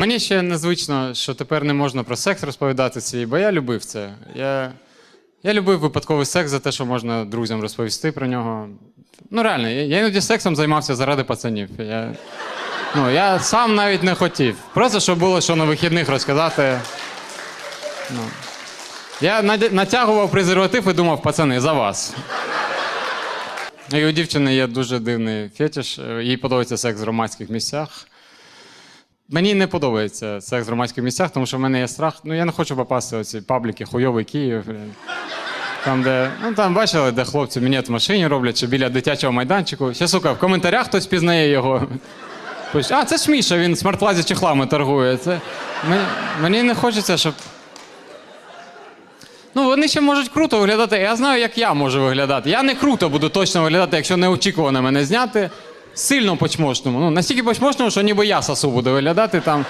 Мені ще незвично, що тепер не можна про секс розповідати свій, бо я любив це. Я, я любив випадковий секс за те, що можна друзям розповісти про нього. Ну, реально, я, я іноді сексом займався заради пацанів. Я, ну, я сам навіть не хотів. Просто щоб було що на вихідних розказати. Ну. Я натягував презерватив і думав, пацани, за вас. І у дівчини є дуже дивний фетиш. Їй подобається секс в громадських місцях. Мені не подобається секс в громадських місцях, тому що в мене є страх. Ну, я не хочу попасти в ці пабліки, хуйовий Київ. Там, де, ну там бачили, де хлопці мінет в машині роблять, чи біля дитячого майданчику. Ще сука, в коментарях хтось пізнає його. А, це ж Міша, він смарт-плазі чехлами торгує. Це... Мені, мені не хочеться, щоб. Ну, вони ще можуть круто виглядати. Я знаю, як я можу виглядати. Я не круто буду точно виглядати, якщо неочікувано мене зняти. Сильно по-чмошному. Ну, настільки по-чмошному, що ніби я сосу буду виглядати там.